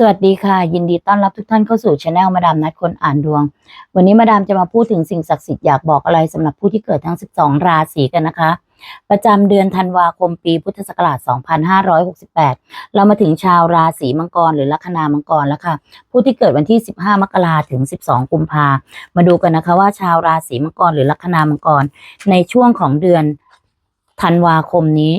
สวัสดีค่ะ ยินดีต้อนรับทุกท่านเข้าสู่ช anel มาดามนัดคนอ่านดวง วันนี้มาดามจะมาพูดถึงสิ่งศักดิ์สิทธิ์อยากบอกอะไรสำหรับผู้ที่เกิดทั้ง 12 ราศีกันนะคะ ประจำเดือนธันวาคมปีพุทธศักราช 2568 เรามาถึงชาวราศีมังกรหรือลัคนามังกรแล้วค่ะ ผู้ที่เกิดวันที่ 15 มกราถึง 12 กุมภามาดูกันนะคะว่าชาวราศีมังกรหรือลัคนามังกรในช่วงของเดือนธันวาคมนี้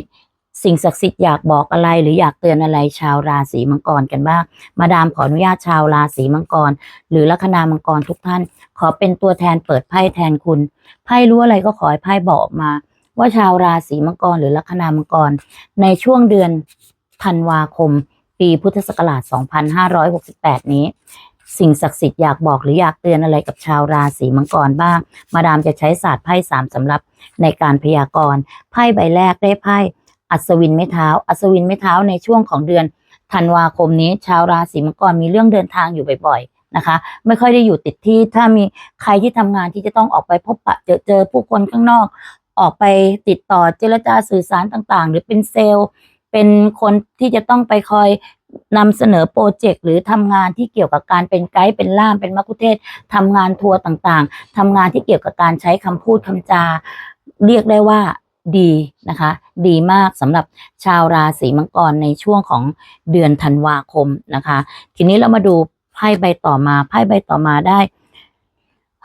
สิ่งศักดิ์สิทธิ์อยากบอกอะไรหรืออยากเตือนอะไรชาวราศีมังกรกันบ้าง มาดามขออนุญาตชาวราศีมังกร หรือลัคนามังกรทุกท่าน ขอเป็นตัวแทนเปิดไพ่แทนคุณไพ่รู้อะไรก็ขอให้ไพ่บอกมา ว่าชาวราศีมังกรหรือลัคนามังกร ในช่วงเดือนธันวาคม ปีพุทธศักราช 2568 นี้สิ่งศักดิ์สิทธิ์อยากบอกหรืออยากเตือนอะไรกับชาวราศีมังกรบ้าง มาดามจะใช้ศาสตร์ไพ่สามสำหรับในการพยากรณ์ไพ่ใบแรกได้ไพ่ อัศวินไม้เท้า อัศวินไม้เท้าในช่วงของเดือนธันวาคมนี้ชาวราศีมังกรมีเรื่องเดินทางอยู่บ่อยๆนะคะ ไม่ค่อยได้อยู่ติดที่ถ้ามีใครที่ทำงานที่จะต้องออกไปพบปะเจอเจอผู้คนข้างนอก ออกไปติดต่อเจรจาสื่อสารต่างๆ หรือเป็นเซลล์ เป็นคนที่จะต้องไปคอยนำเสนอโปรเจกต์หรือทำงานที่เกี่ยวกับการเป็นไกด์เป็นล่ามเป็นมัคคุเทศทำงานทัวร์ต่างๆทำงานที่เกี่ยวกับการใช้คำพูดคำจา เรียกได้ว่า ดีนะคะ ดีมากสำหรับชาวราศีมังกรในช่วงของเดือนธันวาคมนะคะ ทีนี้เรามาดูไพ่ใบต่อมาไพ่ใบต่อมาได้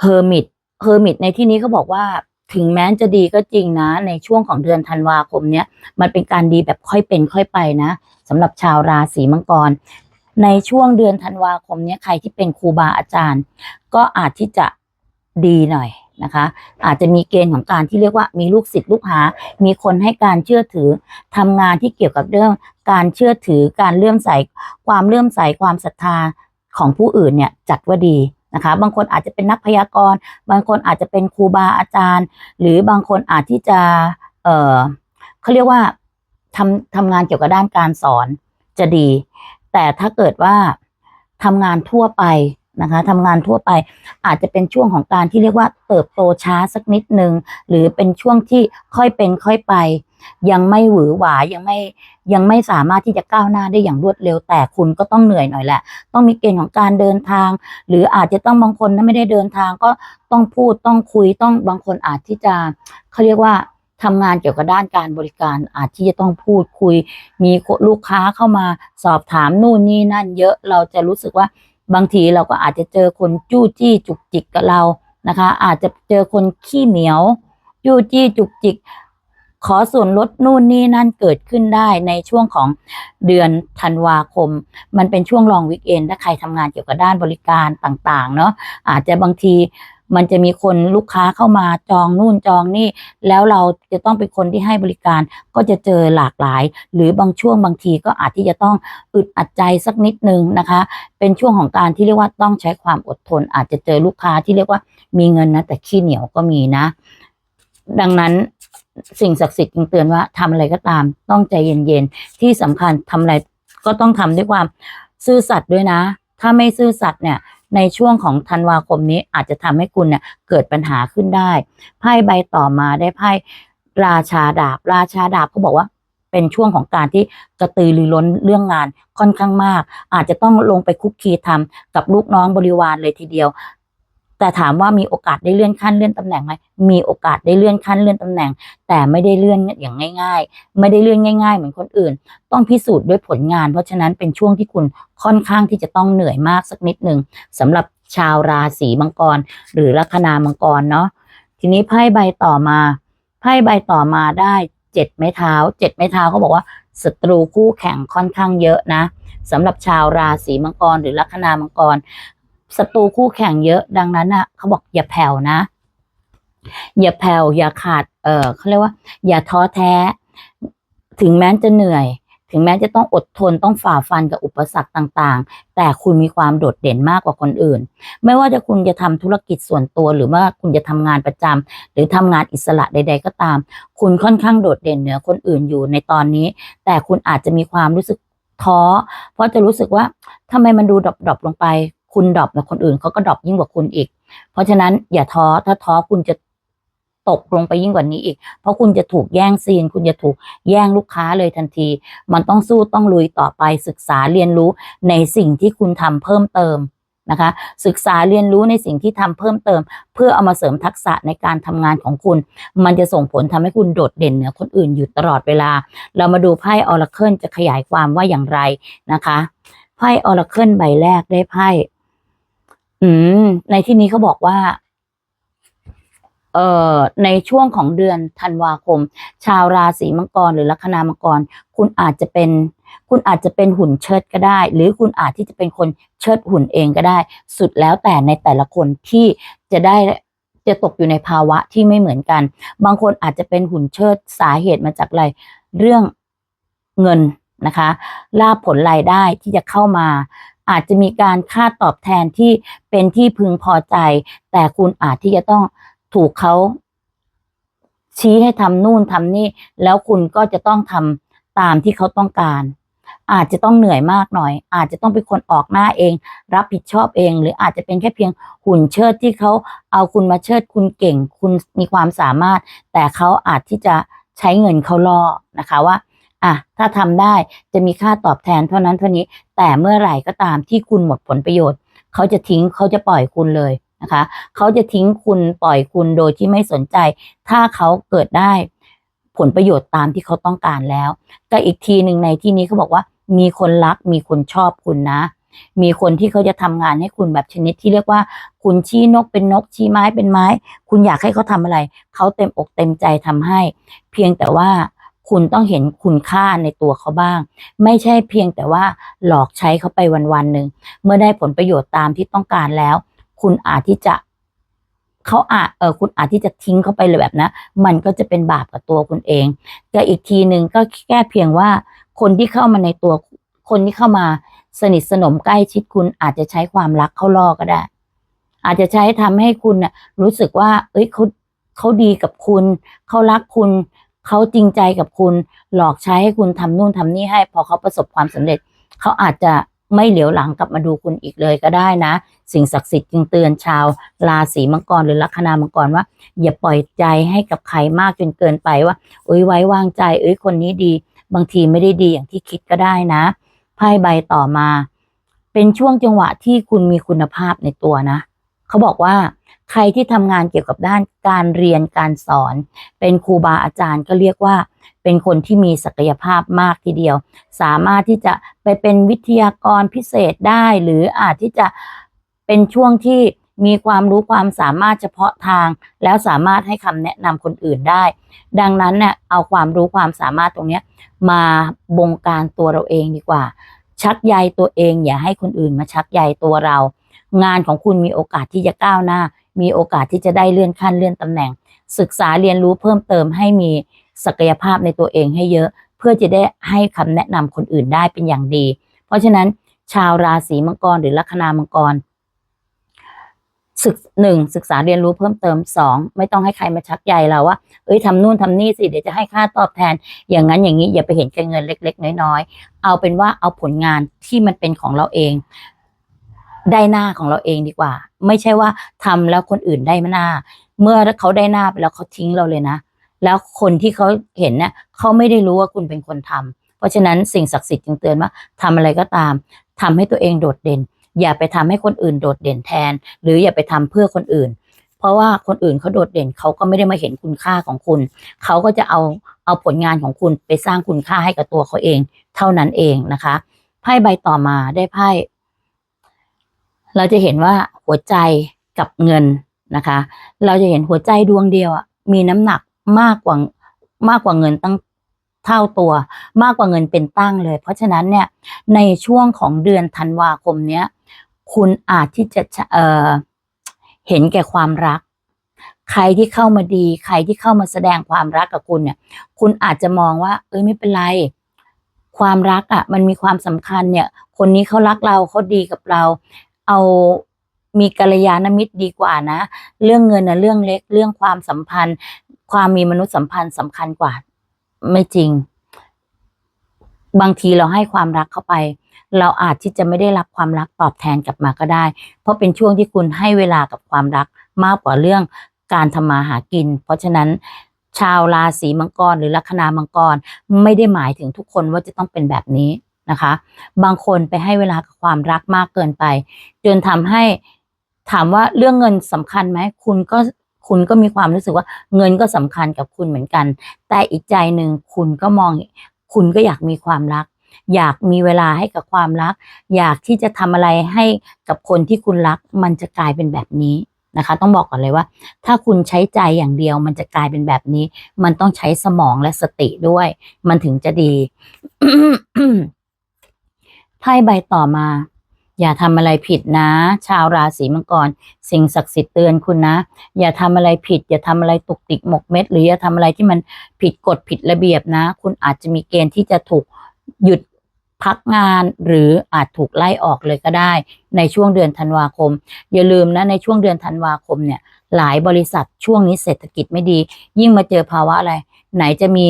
เฮอร์มิตเฮอร์มิตในที่นี้เขาบอกว่าถึงแม้จะดีก็จริงนะ ในช่วงของเดือนธันวาคมเนี้ยมันเป็นการดีแบบค่อยเป็นค่อยไปนะสำหรับชาวราศีมังกร ในช่วงเดือนธันวาคมเนี้ยใครที่เป็นครูบาอาจารย์ ก็อาจที่จะดีหน่อย นะคะ อาจจะมีเกณฑ์ของการที่เรียกว่ามีลูกศิษย์ลูกหา มีคนให้การเชื่อถือทำงานที่เกี่ยวกับเรื่องการเชื่อถือการเลื่อมใสความเลื่อมใสความศรัทธาของผู้อื่นเนี่ยจัดว่าดีนะคะ บางคนอาจจะเป็นนักพยากรณ์ บางคนอาจจะเป็นครูบาอาจารย์ หรือบางคนอาจที่จะเออเขาเรียกว่าทำทำงานเกี่ยวกับด้านการสอนจะดี แต่ถ้าเกิดว่าทำงานทั่วไป นะคะทำงานทั่วไปอาจจะเป็นช่วงของการที่เรียกว่าเติบโตช้าสักนิดหนึ่งหรือเป็นช่วงที่ค่อยเป็นค่อยไป ยังไม่หวือหวายังไม่ยังไม่สามารถที่จะก้าวหน้าได้อย่างรวดเร็วแต่คุณก็ต้องเหนื่อยหน่อยแหละ ต้องมีเกณฑ์ของการเดินทาง หรืออาจจะต้องบางคนถ้าไม่ได้เดินทางก็ต้องพูดต้องคุยต้องบางคนอาจที่จะเขาเรียกว่าทำงานเกี่ยวกับด้านการบริการอาจที่จะต้องพูดคุย มีลูกค้าเข้ามาสอบถามนู่นนี่นั่นเยอะเราจะรู้สึกว่า บางทีเราก็อาจจะเจอคนจู้จี้จุกจิกกับเรานะคะ อาจจะเจอคนขี้เหนียว จู้จี้จุกจิก ขอส่วนลดนู่นนี่นั่นเกิดขึ้นได้ในช่วงของเดือนธันวาคม มันเป็นช่วงลองวิกเอนถ้าใครทำงานเกี่ยวกับด้านบริการต่าง ๆ เนาะอาจจะบางที มันจะมีคนลูกค้าเข้ามาจองนู่นจองนี่ แล้วเราจะต้องเป็นคนที่ให้บริการก็จะเจอหลากหลาย หรือบางช่วงบางทีก็อาจที่จะต้องอึดอัดใจสักนิดนึงนะคะ เป็นช่วงของการที่เรียกว่าต้องใช้ความอดทน อาจจะเจอลูกค้าที่เรียกว่ามีเงินนะแต่ขี้เหนียวก็มีนะ ดังนั้นสิ่งศักดิ์สิทธิ์จึงเตือนว่าทำอะไรก็ตามต้องใจเย็นๆ ที่สำคัญทำอะไรก็ต้องทำด้วยความซื่อสัตย์ด้วยนะ ถ้าไม่ซื่อสัตย์เนี่ย ในช่วงของธันวาคมนี้อาจจะทำให้คุณเนี่ยเกิดปัญหาขึ้นได้ ไพ่ใบต่อมาได้ไพ่ราชาดาบ ราชาดาบเขาบอกว่าเป็นช่วงของการที่กระตือรือร้นเรื่องงานค่อนข้างมาก อาจจะต้องลงไปคุกคีทำกับลูกน้องบริวารเลยทีเดียว แต่ถามว่ามีโอกาสได้เลื่อนขั้นเลื่อนตำแหน่งไหมมีโอกาสได้เลื่อนขั้นเลื่อนตำแหน่ง แต่ไม่ได้เลื่อนอย่างง่าย ๆ ไม่ได้เลื่อนง่ายๆ เหมือนคนอื่น ต้องพิสูจน์ด้วยผลงาน เพราะฉะนั้นเป็นช่วงที่คุณค่อนข้างที่จะต้องเหนื่อยมากสักนิดหนึ่งสำหรับชาวราศีมังกร หรือลัคนามังกรเนาะทีนี้ไพ่ใบต่อมาไพ่ใบต่อมาได้เจ็ดไม้เท้าเจ็ดไม้เท้าเขาบอกว่าศัตรูคู่แข่งค่อนข้างเยอะนะสำหรับชาวราศีมังกรหรือลัคนามังกร ศัตรูคู่แข่งเยอะ ดังนั้นอะเขาบอกอย่าแผ่วนะ อย่าแผ่วอย่าขาด เออเขาเรียกว่า อย่าท้อแท้ ถึงแม้จะเหนื่อย ถึงแม้จะต้องอดทนต้องฝ่าฟันกับอุปสรรคต่างๆ แต่คุณมีความโดดเด่นมากกว่าคนอื่น ไม่ว่าจะคุณจะทำธุรกิจส่วนตัวหรือว่าคุณจะทำงานประจำหรือทำงานอิสระใด ๆ ก็ตาม คุณค่อนข้างโดดเด่นเหนือคนอื่นอยู่ในตอนนี้ แต่คุณอาจจะมีความรู้สึกท้อ เพราะจะรู้สึกว่าทำไมมันดูดรอปๆลงไป คุณดรอปแต่คนอื่นเขาก็ดรอปยิ่งกว่าคุณอีก เพราะฉะนั้นอย่าท้อถ้าท้อคุณจะตกลงไปยิ่งกว่านี้อีก เพราะคุณจะถูกแย่งซีน คุณจะถูกแย่งลูกค้าเลยทันที มันต้องสู้ต้องลุยต่อไปศึกษาเรียนรู้ในสิ่งที่คุณทำเพิ่มเติมนะคะ ศึกษาเรียนรู้ในสิ่งที่ทำเพิ่มเติม เพื่อเอามาเสริมทักษะในการทำงานของคุณ มันจะส่งผลทำให้คุณโดดเด่นเหนือคนอื่นอยู่ตลอดเวลา เรามาดูไพ่ออร์เคิลจะขยายความว่าอย่างไรนะคะ ไพ่ออร์เคิลใบแรกได้ไพ่ อืม ในที่นี้เขาบอกว่า เอ่อ ในช่วงของเดือนธันวาคม ชาวราศีมังกรหรือลัคนามังกร คุณอาจจะเป็น คุณอาจจะเป็นหุ่นเชิดก็ได้ หรือคุณอาจที่จะเป็นคนเชิดหุ่นเองก็ได้ สุดแล้วแต่ในแต่ละคนที่จะได้จะตกอยู่ในภาวะที่ไม่เหมือนกัน บางคนอาจจะเป็นหุ่นเชิดสาเหตุมาจากอะไร เรื่องเงินนะคะ ลาภผลรายได้ที่จะเข้ามา อาจจะมีการค่าตอบแทนที่เป็นที่พึงพอใจ แต่คุณอาจที่จะต้องถูกเขาชี้ให้ทำนู่นทำนี่ แล้วคุณก็จะต้องทำตามที่เขาต้องการ อาจจะต้องเหนื่อยมากหน่อย อาจจะต้องเป็นคนออกหน้าเอง รับผิดชอบเอง หรืออาจจะเป็นแค่เพียงหุ่นเชิดที่เขาเอาคุณมาเชิดคุณเก่ง คุณมีความสามารถ แต่เขาอาจที่จะใช้เงินเขาล่อนะคะว่า อะถ้าทำได้จะมีค่าตอบแทนเท่านั้นเท่านี้ แต่เมื่อไหร่ก็ตามที่คุณหมดผลประโยชน์ เขาจะทิ้งเขาจะปล่อยคุณเลยนะคะ เขาจะทิ้งคุณปล่อยคุณโดยที่ไม่สนใจ ถ้าเขาเกิดได้ผลประโยชน์ตามที่เขาต้องการแล้วก็อีกทีหนึ่งในที่นี้เขาบอกว่า มีคนรักมีคนชอบคุณนะ มีคนที่เขาจะทำงานให้คุณแบบชนิดที่เรียกว่า คุณชี้นกเป็นนกชี้ไม้เป็นไม้ คุณอยากให้เขาทำอะไร เขาเต็มอกเต็มใจทำให้ เพียงแต่ว่า คุณต้องเห็นคุณค่าในตัวเขาบ้าง ไม่ใช่เพียงแต่ว่าหลอกใช้เขาไปวันๆหนึ่งเมื่อได้ผลประโยชน์ตามที่ต้องการแล้ว คุณอาจที่จะเขาอาจเออคุณอาจที่จะทิ้งเขาไปเลยแบบนะมันก็จะเป็นบาปกับตัวคุณเองก็อีกทีหนึ่งก็แค่เพียงว่าคนที่เข้ามาในตัวคนที่เข้ามาสนิทสนมใกล้ชิดคุณอาจจะใช้ความรักเข้าล่อก็ได้ อาจจะใช้ทำให้คุณน่ะรู้สึกว่า เอ้ยเขาเขาดีกับคุณ เขารักคุณ เขาจริงใจกับคุณหลอกใช้ให้คุณทำนู่นทำนี่ให้ พอเขาประสบความสำเร็จ เขาอาจจะไม่เหลียวหลังกลับมาดูคุณอีกเลยก็ได้นะ สิ่งศักดิ์สิทธิ์จึงเตือนชาว ราศีมังกรหรือลัคนามังกรว่า อย่าปล่อยใจให้กับใครมากจนเกินไปว่าเอ้ยไว้วางใจ เอ้ยคนนี้ดี บางทีไม่ได้ดีอย่างที่คิดก็ได้นะไพ่ใบต่อมา เป็นช่วงจังหวะที่คุณมีคุณภาพในตัวนะ เขาบอกว่า ใครที่ทำงานเกี่ยวกับด้านการเรียนการสอน เป็นครูบาอาจารย์ก็เรียกว่า เป็นคนที่มีศักยภาพมากทีเดียว สามารถที่จะไปเป็นวิทยากรพิเศษได้ หรืออาจที่จะเป็นช่วงที่มีความรู้ความสามารถเฉพาะทาง แล้วสามารถให้คำแนะนำคนอื่นได้ ดังนั้นเนี่ยเอาความรู้ความสามารถตรงนี้มาบงการตัวเราเองดีกว่า ชักใยตัวเองอย่าให้คนอื่นมาชักใยตัวเรา งานของคุณมีโอกาสที่จะก้าวหน้า มีโอกาสที่จะได้เลื่อนขั้นเลื่อนตำแหน่ง ศึกษาเรียนรู้เพิ่มเติมให้มีศักยภาพในตัวเองให้เยอะ เพื่อจะได้ให้คำแนะนำคนอื่นได้เป็นอย่างดี เพราะฉะนั้นชาวราศีมังกรหรือลัคนามังกรศึกหนึ่งศึกษาเรียนรู้เพิ่มเติมสองไม่ต้องให้ใครมาชักใยเราว่า เอ้ยทำนู่นทำนี่สิเดี๋ยวจะให้ค่าตอบแทน อย่างนั้นอย่างนี้อย่าไปเห็นแก่เงินเล็ก ๆ น้อยๆเอาเป็นว่าเอาผลงานที่มันเป็นของเราเอง ได้หน้าของเราเองดีกว่า ไม่ใช่ว่าทำแล้วคนอื่นได้หน้า เมื่อเขาได้หน้าไปแล้วเขาทิ้งเราเลยนะ แล้วคนที่เขาเห็นเนี่ยเขาไม่ได้รู้ว่าคุณเป็นคนทำเพราะฉะนั้นสิ่งศักดิ์สิทธิ์จึงเตือนว่าทำอะไรก็ตามทำให้ตัวเองโดดเด่น อย่าไปทำให้คนอื่นโดดเด่นแทน หรืออย่าไปทำเพื่อคนอื่น เพราะว่าคนอื่นเขาโดดเด่นเขาก็ไม่ได้มาเห็นคุณค่าของคุณ เขาก็จะเอาเอาผลงานของคุณไปสร้างคุณค่าให้กับตัวเขาเอง เท่านั้นเองนะคะไพ่ใบต่อมาได้ไพ่ เราจะเห็นว่าหัวใจกับเงินนะคะ เราจะเห็นหัวใจดวงเดียวมีน้ำหนักมากกว่ามากกว่าเงินตั้งเท่าตัว มากกว่าเงินเป็นตั้งเลย เพราะฉะนั้นเนี่ยในช่วงของเดือนธันวาคมเนี้ยคุณอาจที่จะเออเห็นแก่ความรัก ใครที่เข้ามาดี ใครที่เข้ามาแสดงความรักกับคุณเนี่ย คุณอาจจะมองว่า เอ้ยไม่เป็นไร ความรักอะ่ะ มันมีความสำคัญเนี่ย คนนี้เขารักเราเขาดีกับเรา เอามีกัลยาณมิตรดีกว่านะ เรื่องเงินนะเรื่องเล็กเรื่องความสัมพันธ์ ความมีมนุษยสัมพันธ์สำคัญกว่า ไม่จริง บางทีเราให้ความรักเข้าไป เราอาจที่จะไม่ได้รับความรักตอบแทนกลับมาก็ได้ เพราะเป็นช่วงที่คุณให้เวลากับความรักมากกว่าเรื่องการทำมาหากิน เพราะฉะนั้นชาวราศีมังกรหรือลัคนามังกร ไม่ได้หมายถึงทุกคนว่าจะต้องเป็นแบบนี้ นะคะ บางคนไปให้เวลากับความรักมากเกินไปจนทำให้ถามว่าเรื่องเงินสำคัญไหมคุณก็คุณก็มีความรู้สึกว่าเงินก็สำคัญกับคุณเหมือนกัน แต่อีกใจหนึ่งคุณก็มองคุณก็อยากมีความรัก อยากมีเวลาให้กับความรัก อยากที่จะทำอะไรให้กับคนที่คุณรัก มันจะกลายเป็นแบบนี้นะคะ ต้องบอกก่อนเลยว่า ถ้าคุณใช้ใจอย่างเดียว มันจะกลายเป็นแบบนี้ มันต้องใช้สมองและสติด้วย มันถึงจะดี ไพ่ใบต่อมา อย่าทำอะไรผิดนะ ชาวราศีมังกร สิ่งศักดิ์สิทธิ์เตือนคุณนะ อย่าทำอะไรผิด อย่าทำอะไรตุกติกหมกเม็ด หรืออย่าทำอะไรที่มันผิดกฎผิดระเบียบนะ คุณอาจจะมีเกณฑ์ที่จะถูกหยุดพักงานหรืออาจถูกไล่ออกเลยก็ได้ ในช่วงเดือนธันวาคม อย่าลืมนะในช่วงเดือนธันวาคมเนี่ย หลายบริษัทช่วงนี้เศรษฐกิจไม่ดี ยิ่งมาเจอภาวะอะไร ไหนจะมี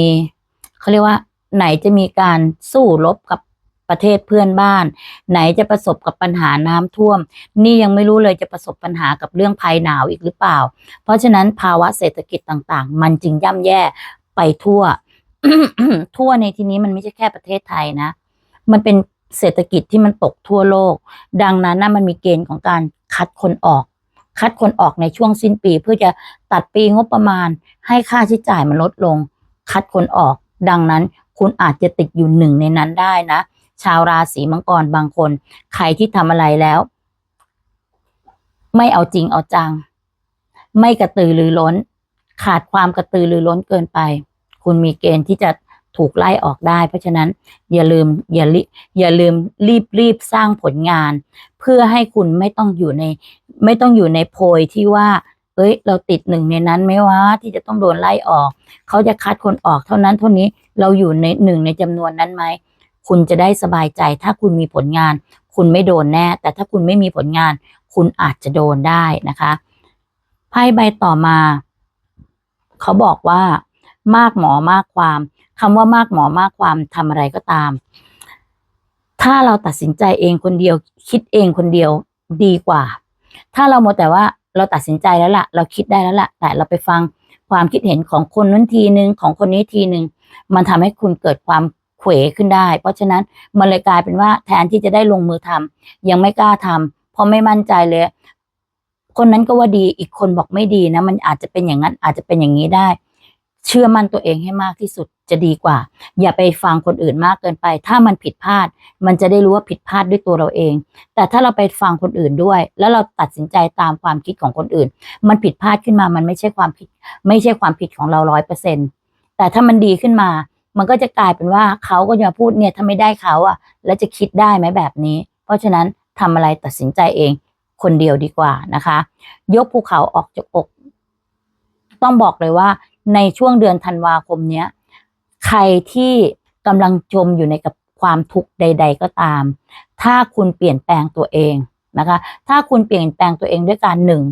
เขาเรียกว่า ไหนจะมีการสู้รบกับ ประเทศเพื่อนบ้าน ไหนจะประสบกับปัญหาน้ำท่วม นี่ยังไม่รู้เลยจะประสบปัญหากับเรื่องภัยหนาวอีกหรือเปล่า เพราะฉะนั้นภาวะเศรษฐกิจต่างๆ มันจึงย่ำแย่ไปทั่ว ทั่วในที่นี้มันไม่ใช่แค่ประเทศไทยนะ มันเป็นเศรษฐกิจที่มันตกทั่วโลก ดังนั้นนะมันมีเกณฑ์ของการคัดคนออก คัดคนออกในช่วงสิ้นปี เพื่อจะตัดปีงบประมาณ ให้ค่าใช้จ่ายมันลดลง คัดคนออก ดังนั้นคุณอาจจะติดอยู่หนึ่งในนั้นได้นะ ชาวราศีมังกรบางคน ใครที่ทำอะไรแล้ว ไม่เอาจริงเอาจัง ไม่กระตือรือร้น ขาดความกระตือรือร้นเกินไป คุณมีเกณฑ์ที่จะถูกไล่ออกได้ เพราะฉะนั้นอย่าลืมอย่าลิอย่าลืมรีบรีบสร้างผลงาน เพื่อให้คุณไม่ต้องอยู่ใน ไม่ต้องอยู่ในโพยที่ว่า เอ้ย เราติดหนึ่งในนั้นไหมวะที่จะต้องโดนไล่ออก เขาจะคัดคนออกเท่านั้นเท่านี้เราอยู่ในหนึ่งในจำนวนนั้นไหม คุณจะได้สบายใจ ถ้าคุณมีผลงาน คุณไม่โดนแน่ แต่ถ้าคุณไม่มีผลงาน คุณอาจจะโดนได้นะคะไพ่ใบต่อมา เขาบอกว่า มากหมอมากความคำว่ามากหมอมากความทำอะไรก็ตาม ถ้าเราตัดสินใจเองคนเดียว คิดเองคนเดียวดีกว่า ถ้าเราโมวแต่ว่าเราตัดสินใจแล้วล่ะ เราคิดได้แล้วล่ะ แต่เราไปฟังความคิดเห็นของคนนั้นทีหนึ่งของคนนี้ทีหนึ่งมันทำให้คุณเกิดความ เขวขึ้นได้ เพราะฉะนั้นมันเลยกลายเป็นว่าแทนที่จะได้ลงมือทำยังไม่กล้าทำเพราะไม่มั่นใจเลย คนนั้นก็ว่าดีอีกคนบอกไม่ดีนะ มันอาจจะเป็นอย่างนั้นอาจจะเป็นอย่างนี้ได้ เชื่อมั่นตัวเองให้มากที่สุดจะดีกว่า อย่าไปฟังคนอื่นมากเกินไป ถ้ามันผิดพลาด มันจะได้รู้ว่าผิดพลาดด้วยตัวเราเอง แต่ถ้าเราไปฟังคนอื่นด้วย แล้วเราตัดสินใจตามความคิดของคนอื่น มันผิดพลาดขึ้นมามันไม่ใช่ความผิด ไม่ใช่ความผิดของเราร้อยเปอร์เซ็นแต่ถ้ามันดีขึ้นมา มันก็จะกลายเป็นว่าเขาก็จะมาพูดเนี่ยถ้าไม่ได้เขาอะแล้วจะคิดได้ไหมแบบนี้ เพราะฉะนั้นทำอะไรตัดสินใจเอง คนเดียวดีกว่านะคะ ยกภูเขาออกจากอก ต้องบอกเลยว่า ในช่วงเดือนธันวาคมเนี้ย ใครที่กำลังจมอยู่ในกับความทุกข์ใด ๆ ก็ตาม ถ้าคุณเปลี่ยนแปลงตัวเองนะคะ ถ้าคุณเปลี่ยนแปลงตัวเองด้วยการหนึ่ง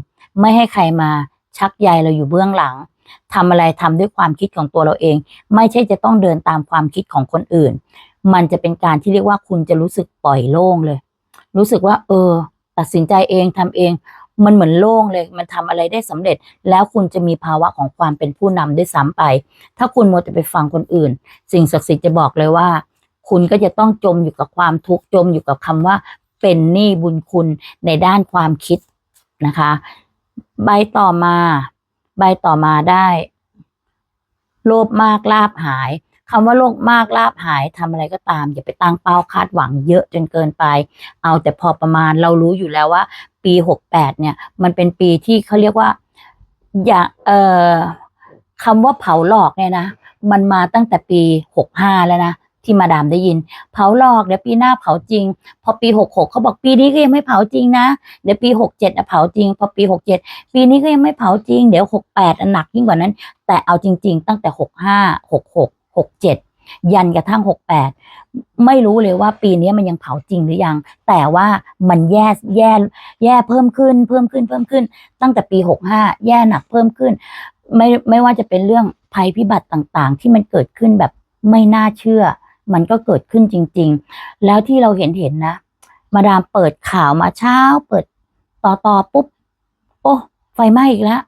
ไม่ให้ใครมาชักใยเราอยู่เบื้องหลัง ทำอะไรทำด้วยความคิดของตัวเราเอง ไม่ใช่จะต้องเดินตามความคิดของคนอื่น มันจะเป็นการที่เรียกว่าคุณจะรู้สึกปล่อยโล่งเลย รู้สึกว่า เออ ตัดสินใจเองทำเอง มันเหมือนโล่งเลย มันทำอะไรได้สำเร็จ แล้วคุณจะมีภาวะของความเป็นผู้นำด้วยซ้ำไป ถ้าคุณมัวแต่ไปฟังคนอื่น สิ่งศักดิ์สิทธิ์จะบอกเลยว่า คุณก็จะต้องจมอยู่กับความทุกข์จมอยู่กับคำว่าเป็นหนี้บุญคุณในด้านความคิดนะคะ ใบต่อมา ใบต่อมาได้โลภมากลาบหายคำว่าโลภมากลาบหายทำอะไรก็ตาม อย่าไปตั้งเป้าคาดหวังเยอะจนเกินไป เอาแต่พอประมาณเรารู้อยู่แล้วว่า ปีหกแปดเนี่ย มันเป็นปีที่เขาเรียกว่า อย่าเอ่อคำว่าเผาหลอกเนี่ยนะ มันมาตั้งแต่ปีหกห้าแล้วนะ ที่มาดามได้ยิน เผาหลอกเดี๋ยวปีหน้าเผาจริง พอปีหกหกเขาบอกปีนี้ก็ยังไม่เผาจริงนะเดี๋ยวปีหกเจ็ดเผาจริง พอปีหกเจ็ดปีนี้ก็ยังไม่เผาจริง เดี๋ยวหกแปดหนักยิ่งกว่านั้น แต่เอาจริง ๆ ตั้งแต่หกห้าหกหกหกเจ็ดยันกระทั่งหกแปดไม่รู้เลยว่าปีนี้มันยังเผาจริงหรือยัง แต่ว่ามันแย่แย่แย่เพิ่มขึ้น เพิ่มขึ้นเพิ่มขึ้น ตั้งแต่ปีหกห้าแย่หนักเพิ่มขึ้น ไม่ไม่ว่าจะเป็นเรื่องภัยพิบัติต่างๆ ที่มันเกิดขึ้นแบบไม่น่าเชื่อ มันก็เกิดขึ้นจริง ๆ แล้วที่เราเห็นเห็นนะ มาดามเปิดข่าวมาเช้า เปิดต่อต่อปุ๊บ โอ้ไฟไหม้อีกแล้ว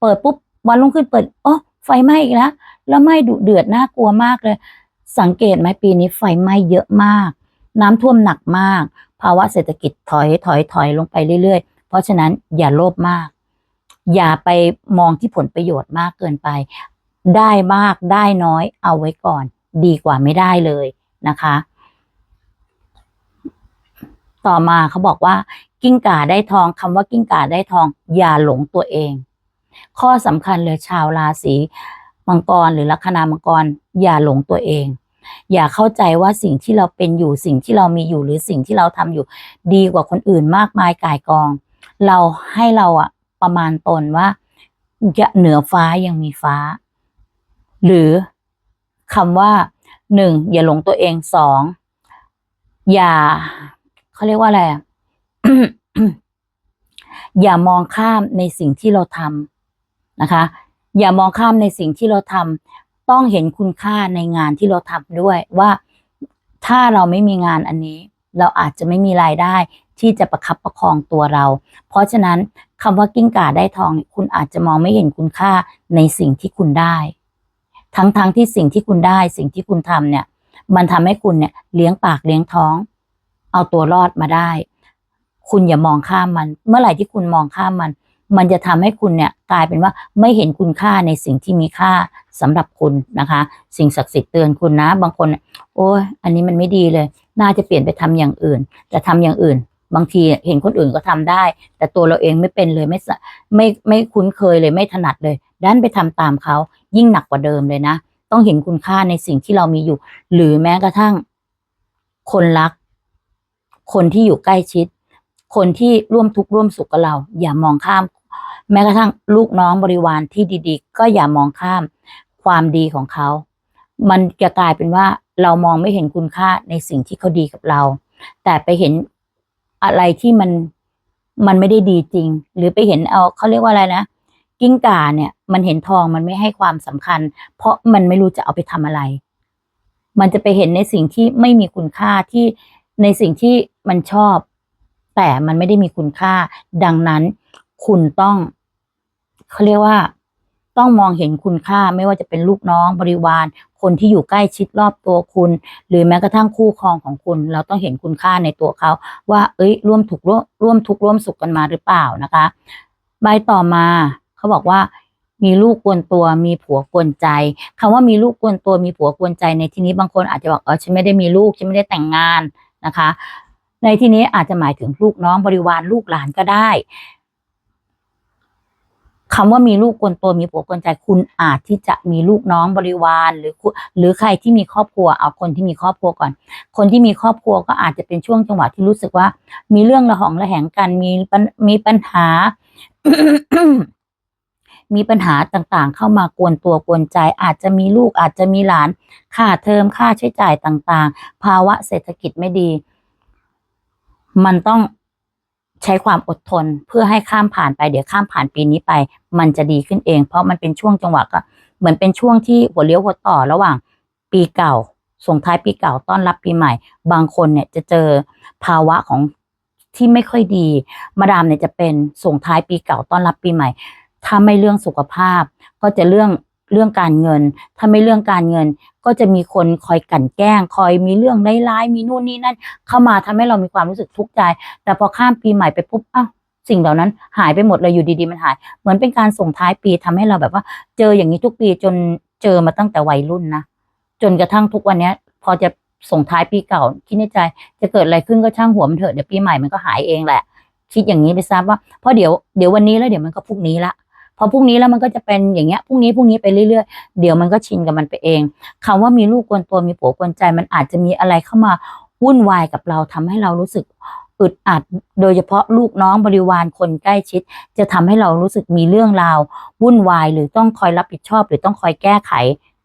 เปิดปุ๊บวันรุ่งขึ้นเปิด โอ๋อไฟไหม้อีกแล้ว แล้วไหม้ดุเดือดน่ากลัวมากเลย สังเกตไหมปีนี้ไฟไหม้เยอะมาก น้ำท่วมหนักมาก ภาวะเศรษฐกิจถอยถอยถอยลงไปเรื่อยๆ เพราะฉะนั้นอย่าโลภมาก อย่าไปมองที่ผลประโยชน์มากเกินไป ได้มากได้น้อยเอาไว้ก่อน ดีกว่าไม่ได้เลยนะคะ ต่อมาเขาบอกว่า กิ้งก่าได้ทองคำว่ากิ้งก่าได้ทอง อย่าหลงตัวเอง ข้อสำคัญเลยชาวราศีมังกรหรือลัคนามังกร อย่าหลงตัวเอง อย่าเข้าใจว่าสิ่งที่เราเป็นอยู่สิ่งที่เรามีอยู่หรือสิ่งที่เราทำอยู่ ดีกว่าคนอื่นมากมายกายกอง เราให้เราอะประมาณตนว่าอย่าเหนือฟ้ายังมีฟ้า หรือ คำว่าหนึ่งอย่าหลงตัวเองสองอย่าเขาเรียกว่าอะไรอะอย่ามองข้ามในสิ่งที่เราทำนะคะ อย่ามองข้ามในสิ่งที่เราทำต้องเห็นคุณค่าในงานที่เราทำด้วยว่าถ้าเราไม่มีงานอันนี้ เราอาจจะไม่มีรายได้ที่จะประคับประคองตัวเรา เพราะฉะนั้นคำว่ากิ้งก่าได้ทองคุณอาจจะมองไม่เห็นคุณค่าในสิ่งที่คุณได้ ทั้งๆทที่สิ่งที่คุณได้สิ่งที่คุณทำเนี่ย มันทำให้คุณเนี่ยเลี้ยงปากเลี้ยงท้อง เอาตัวรอดมาได้ คุณอย่ามองข้ามมัน เมื่อไหร่ที่คุณมองข้ามมัน มันจะทำให้คุณเนี่ยกลายเป็นว่าไม่เห็นคุณค่าในสิ่งที่มีค่าสำหรับคุณนะคะ สิ่งศักดิ์สิทธิ์เตือนคุณนะ บางคน โอ้ยอันนี้มันไม่ดีเลย น่าจะเปลี่ยนไปทำอย่างอื่น แต่ทำอย่างอื่น บางทีเห็นคนอื่นก็ทำได้ แต่ตัวเราเองไม่เป็นเลยไม่ไม่ไม่คุ้นเคยเลยไม่ถนัดเลยดันไปทำตามเขายิ่งหนักกว่าเดิมเลยนะ ต้องเห็นคุณค่าในสิ่งที่เรามีอยู่ หรือแม้กระทั่ง คนรัก คนที่อยู่ใกล้ชิด คนที่ร่วมทุกข์ร่วมสุขกับเรา อย่ามองข้าม แม้กระทั่งลูกน้องบริวารที่ดีๆ ก็อย่ามองข้าม ความดีของเขา มันจะกลายเป็นว่าเรามองไม่เห็นคุณค่าในสิ่งที่เขาดีกับเรา แต่ไปเห็น อะไรที่มันมันไม่ได้ดีจริง หรือไปเห็นเอาเขาเรียกว่าอะไรนะกิ้งก่าเนี่ย มันเห็นทองมันไม่ให้ความสำคัญ เพราะมันไม่รู้จะเอาไปทำอะไร มันจะไปเห็นในสิ่งที่ไม่มีคุณค่าที่ในสิ่งที่มันชอบ แต่มันไม่ได้มีคุณค่า ดังนั้นคุณต้องเขาเรียกว่า ต้องมองเห็นคุณค่าไม่ว่าจะเป็นลูกน้องบริวาร คนที่อยู่ใกล้ชิดรอบตัวคุณ หรือแม้กระทั่งคู่ครองของคุณ เราต้องเห็นคุณค่าในตัวเขา ว่า เอ้ย ร่วมถูกร่วมร่วมทุกข์ร่วมสุขกันมาหรือเปล่านะคะ ใบต่อมาเขาบอกว่ามีลูกกวนตัวมีผัวกวนใจคำว่ามีลูกกวนตัวมีผัวกวนใจ ในที่นี้บางคนอาจจะบอกเออฉันไม่ได้มีลูกฉันไม่ได้แต่งงานนะคะ ในที่นี้อาจจะหมายถึงลูกน้องบริวารลูกหลานก็ได้ คำว่ามีลูกกวนตัวมีผัวกวนใจคุณอาจที่จะมีลูกน้องบริวาร หรือคุณหรือใครที่มีครอบครัวเอาคนที่มีครอบครัวก่อน คนที่มีครอบครัวก็อาจจะเป็นช่วงจังหวะที่รู้สึกว่า มีเรื่องระหองระแหงกันมีปัญมีปัญหา มีปัญหาต่างๆ เข้ามากวนตัวกวนใจ อาจจะมีลูกอาจจะมีหลานค่าเทอมค่าใช้จ่ายต่างๆ ภาวะเศรษฐกิจไม่ดี มันต้อง ใช้ความอดทนเพื่อให้ข้ามผ่านไปเดี๋ยวข้ามผ่านปีนี้ไป มันจะดีขึ้นเอง เพราะมันเป็นช่วงจังหวะก็เหมือนเป็นช่วงที่หัวเลี้ยวหัวต่อระหว่างปีเก่าส่งท้ายปีเก่าต้อนรับปีใหม่ บางคนเนี่ยจะเจอภาวะของที่ไม่ค่อยดี มาดามเนี่ยจะเป็นส่งท้ายปีเก่าต้อนรับปีใหม่ ถ้าไม่เรื่องสุขภาพ ก็จะเรื่อง เรื่องการเงิน ถ้าไม่เรื่องการเงิน ก็จะมีคนคอยกั่นแกล้ง คอยมีเรื่องร้ายๆ มีนู่นนี่นั่น เข้ามาทำให้เรามีความรู้สึกทุกข์ใจ แต่พอข้ามปีใหม่ไปปุ๊บอ้าวสิ่งเหล่านั้นหายไปหมดเลยอยู่ดีๆมันหาย เหมือนเป็นการส่งท้ายปีทำให้เราแบบว่า เจออย่างนี้ทุกปีจนเจอมาตั้งแต่วัยรุ่นนะจนกระทั่งทุกวันเนี้ยพอจะส่งท้ายปีเก่า คิดในใจ จะเกิดอะไรขึ้นก็ช่างหัวมันเถอะเดี๋ยวปีใหม่มันก็หายเองแหละ คิดอย่างนี้ไปทราบว่าเพราะเดี๋ยวเดี๋ยววันนี้แล้วเดี๋ยวมันก็พรุ่งนี้ละ พอพรุ่งนี้แล้วมันก็จะเป็นอย่างเงี้ยพรุ่งนี้พรุ่งนี้ไปเรื่อยๆ เดี๋ยวมันก็ชินกับมันไปเองคำว่ามีลูกกวนตัวมีผัวกวนใจ มันอาจจะมีอะไรเข้ามาวุ่นวายกับเราทำให้เรารู้สึกอึดอัดโดยเฉพาะลูกน้องบริวารคนใกล้ชิด จะทำให้เรารู้สึกมีเรื่องราววุ่นวายหรือต้องคอยรับผิดชอบ หรือต้องคอยแก้ไข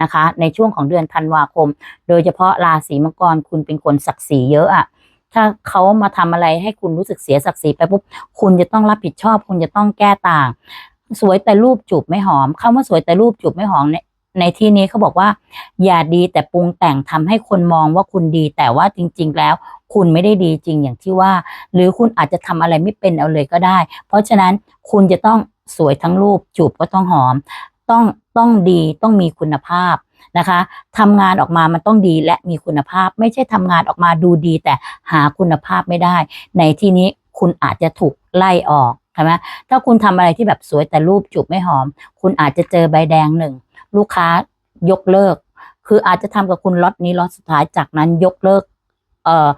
นะคะ ในช่วงของเดือนธันวาคม โดยเฉพาะราศีมังกรคุณเป็นคนศักดิ์ศรีเยอะอะถ้าเขามาทำอะไรให้คุณรู้สึกเสียศักดิ์ศรีไปปุ๊บคุณจะต้องรับผิดชอบ คุณจะต้องแก้ต่าง สวยแต่รูปจูบไม่หอมคำว่าสวยแต่รูปจูบไม่หอมเนี่ยในที่นี้เขาบอกว่า อย่าดีแต่ปรุงแต่งทำให้คนมองว่าคุณดี แต่ว่าจริง ๆ แล้ว คุณไม่ได้ดีจริงอย่างที่ว่า หรือคุณอาจจะทำอะไรไม่เป็นเอาเลยก็ได้ เพราะฉะนั้นคุณจะต้องสวยทั้งรูปจูบก็ต้องหอม ต้องต้องดีต้องมีคุณภาพนะคะทำงานออกมามันต้องดีและมีคุณภาพ ไม่ใช่ทำงานออกมาดูดีแต่หาคุณภาพไม่ได้ ในที่นี้คุณอาจจะถูกไล่ออก ใช่ไหมถ้าคุณทำอะไรที่แบบสวยแต่รูปจูบไม่หอม คุณอาจจะเจอใบแดงหนึ่งลูกค้ายกเลิก คืออาจจะทำกับคุณล็อตนี้ล็อตสุดท้ายจากนั้นยกเลิกเอ่อ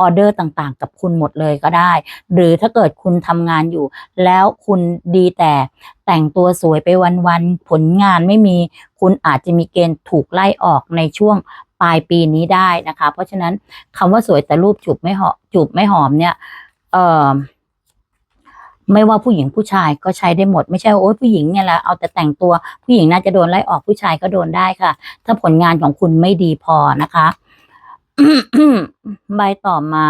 ออเดอร์ต่างๆ กับคุณหมดเลยก็ได้ หรือถ้าเกิดคุณทำงานอยู่ แล้วคุณดีแต่แต่งตัวสวยไปวันๆผลงานไม่มี คุณอาจจะมีเกณฑ์ถูกไล่ออกในช่วงปลายปีนี้ได้นะคะ เพราะฉะนั้นคำว่าสวยแต่รูปจูบไม่หอมจูบไม่หอมเนี่ย เอ่อ ไม่ว่าผู้หญิงผู้ชายก็ใช้ได้หมด ไม่ใช่ว่าโอ๊ยผู้หญิงเนี่ยแหละเอาแต่แต่งตัวผู้หญิงน่าจะโดนไล่ออกผู้ชายก็โดนได้ค่ะ ถ้าผลงานของคุณไม่ดีพอนะคะใบต่อมา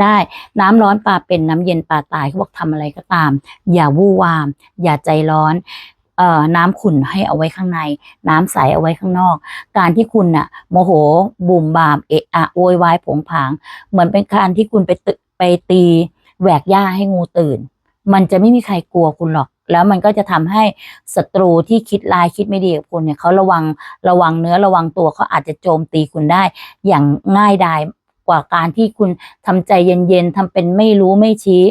ได้ น้ำร้อนปลาเป็นน้ำเย็นปลาตายเขาบอกทำอะไรก็ตาม อย่าวู่วาม อย่าใจร้อนเอ่อน้ำขุ่นให้เอาไว้ข้างใน น้ำใสเอาไว้ข้างนอก การที่คุณน่ะ โมโหบุ่มบามเอะอะโวยวายผงผาง เหมือนเป็นการที่คุณไปตึไปตี แหวกหญ้าให้งูตื่น มันจะไม่มีใครกลัวคุณหรอก แล้วมันก็จะทำให้ศัตรูที่คิดลายคิดไม่ดีกับคุณเนี่ยเขาระวังระวังเนื้อระวังตัวเขาอาจจะโจมตีคุณได้ อย่างง่ายดายกว่าการที่คุณทำใจเย็นๆทำเป็นไม่รู้ไม่ชี้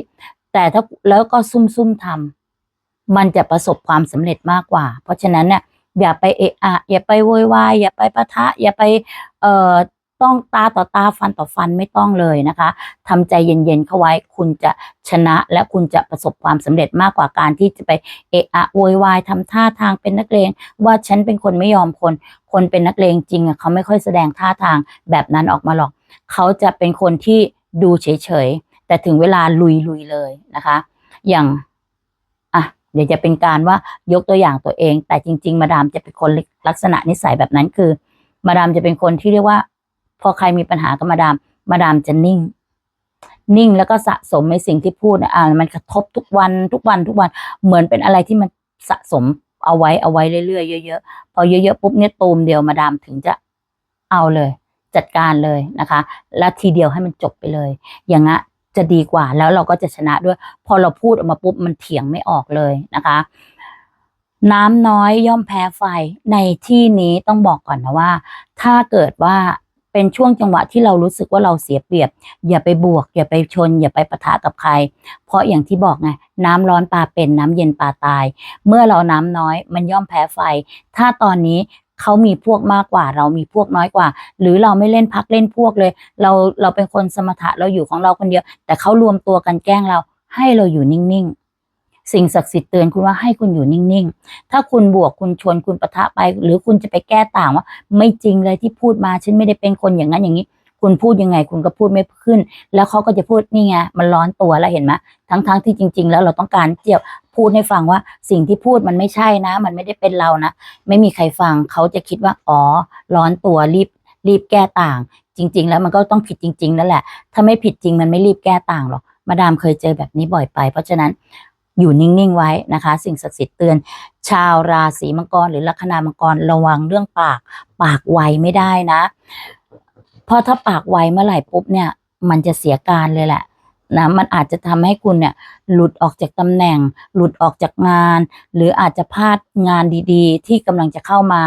แต่ถ้าแล้วก็ซุ่มๆทำมันจะประสบความสำเร็จมากกว่า เพราะฉะนั้นเนี่ยอย่าไปเอะอะอย่าไปโวยวายอย่าไปปะทะ อย่าไปเอ่อ ต้องตาต่อตาฟันต่อฟันไม่ต้องเลยนะคะทำใจเย็นๆเข้าไว้คุณจะชนะและคุณจะประสบความสำเร็จมากกว่าการที่จะไปเอะอะโวยวายทำท่าทางเป็นนักเลงว่าฉันเป็นคนไม่ยอมคน คนเป็นนักเลงจริงอะเขาไม่ค่อยแสดงท่าทางแบบนั้นออกมาหรอก เขาจะเป็นคนที่ดูเฉยๆแต่ถึงเวลาลุยๆเลยนะคะ อย่างอะเดี๋ยวจะเป็นการว่ายกตัวอย่างตัวเอง แต่จริง ๆ มาดามจะเป็นคนลักษณะนิสัยแบบนั้นคือ มาดามจะเป็นคนที่เรียกว่า พอใครมีปัญหากับมาดามมาดามจะนิ่ง นิ่งแล้วก็สะสมในสิ่งที่พูดอ่ามันกระทบทุกวันทุกวันทุกวันเหมือนเป็นอะไรที่มันสะสมเอาไว้เอาไว้เรื่อยๆเยอะๆพอเยอะๆปุ๊บเนี่ยตูมเดียวมาดามถึงจะเอาเลย จัดการเลยนะคะ แล้วทีเดียวให้มันจบไปเลย อย่างนั้นจะดีกว่าแล้วเราก็จะชนะด้วย พอเราพูดออกมาปุ๊บมันเถียงไม่ออกเลยนะคะ น้ำน้อยย่อมแพ้ไฟในที่นี้ต้องบอกก่อนนะว่า ถ้าเกิดว่า เป็นช่วงจังหวะที่เรารู้สึกว่าเราเสียเปรียบ อย่าไปบวก อย่าไปชน อย่าไปปะทะกับใคร เพราะอย่างที่บอกไงน้ำร้อนปลาเป็นน้ำเย็นปลาตาย เมื่อเราน้ำน้อย มันย่อมแพ้ไฟ ถ้าตอนนี้เขามีพวกมากกว่า เรามีพวกน้อยกว่า หรือเราไม่เล่นพักเล่นพวกเลย เราเราเป็นคนสมถะเราอยู่ของเราคนเดียว แต่เขารวมตัวกันแกล้งเราให้เราอยู่นิ่งๆ สิ่งศักดิ์สิทธิ์เตือนคุณว่าให้คุณอยู่นิ่งๆ ถ้าคุณบวกคุณชนคุณปะทะไป หรือคุณจะไปแก้ต่างว่า ไม่จริงเลยที่พูดมาฉันไม่ได้เป็นคนอย่างนั้นอย่างนี้ คุณพูดยังไง คุณก็พูดไม่ขึ้น แล้วเขาก็จะพูดนี่ไงมันร้อนตัวแล้วเห็นไหมทั้งๆที่จริง ๆ แล้วเราต้องการเจียบพูดให้ฟังว่าสิ่งที่พูดมันไม่ใช่นะ มันไม่ได้เป็นเรานะ ไม่มีใครฟังเขาจะคิดว่าอ๋อร้อนตัวรีบรีบแก้ต่าง จริง ๆ แล้วมันก็ต้องผิดจริงๆนั่นแหละ ถ้าไม่ผิดจริงมันไม่รีบแก้ต่างหรอกมาดามเคยเจอแบบนี้บ่อยไป เพราะฉะนั้น อยู่นิ่ง ๆ ไว้นะคะ สิ่งศักดิ์สิทธิ์เตือน ชาวราศีมังกรหรือลัคนามังกรระวังเรื่องปาก ปากไวไม่ได้นะเพราะถ้าปากไวเมื่อไหร่ปุ๊บเนี่ย มันจะเสียการเลยแหละนะมันอาจจะทำให้คุณเนี่ยหลุดออกจากตำแหน่ง หลุดออกจากงาน หรืออาจจะพลาดงานดีๆ ที่กำลังจะเข้ามา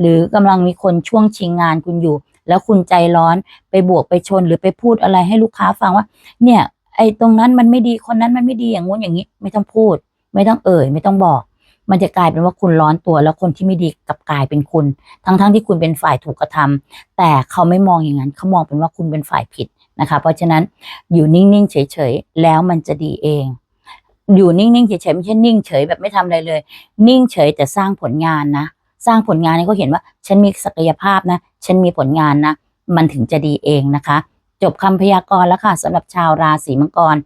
หรือกำลังมีคนช่วงชิงงานคุณอยู่ แล้วคุณใจร้อนไปบวกไปชนหรือไปพูดอะไรให้ลูกค้าฟังว่า เนี่ย ไอ้ตรงนั้นมันไม่ดีคนนั้นมันไม่ดีอย่างงู้นอย่างนี้ ไม่ต้องพูด ไม่ต้องเอ่ย ไม่ต้องบอก มันจะกลายเป็นว่าคุณร้อนตัวแล้วคนที่ไม่ดีกลับกลายเป็นคุณ ทั้งๆที่คุณเป็นฝ่ายถูกกระทำแต่เขาไม่มองอย่างนั้นเขามองเป็นว่าคุณเป็นฝ่ายผิดนะคะ เพราะฉะนั้นอยู่นิ่งๆเฉยๆแล้วมันจะดีเอง อยู่นิ่งๆเฉยๆไม่ใช่นิ่งเฉยแบบไม่ทำอะไรเลย นิ่งเฉยแต่สร้างผลงานนะสร้างผลงานให้เขาเห็นว่า ฉันมีศักยภาพนะ ฉันมีผลงานนะ มันถึงจะดีเองนะคะ จบคำพยากรณ์แล้วค่ะสำหรับชาวราศีมังกร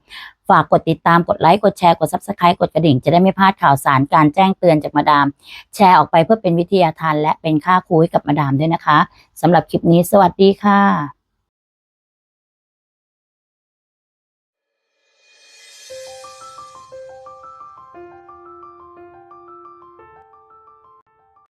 ฝากกดติดตามกดไลค์กดแชร์กด s u b สไครต์กดกระดิ่งจะได้ไม่พลาดข่าวสารการแจ้งเตือนจากมาดาม แชร์ออกไปเพื่อเป็นวิทยาทานและเป็นค่าครูให้กับมาดามด้วยนะคะสำหรับคลิปนี้สวัสดีค่ะ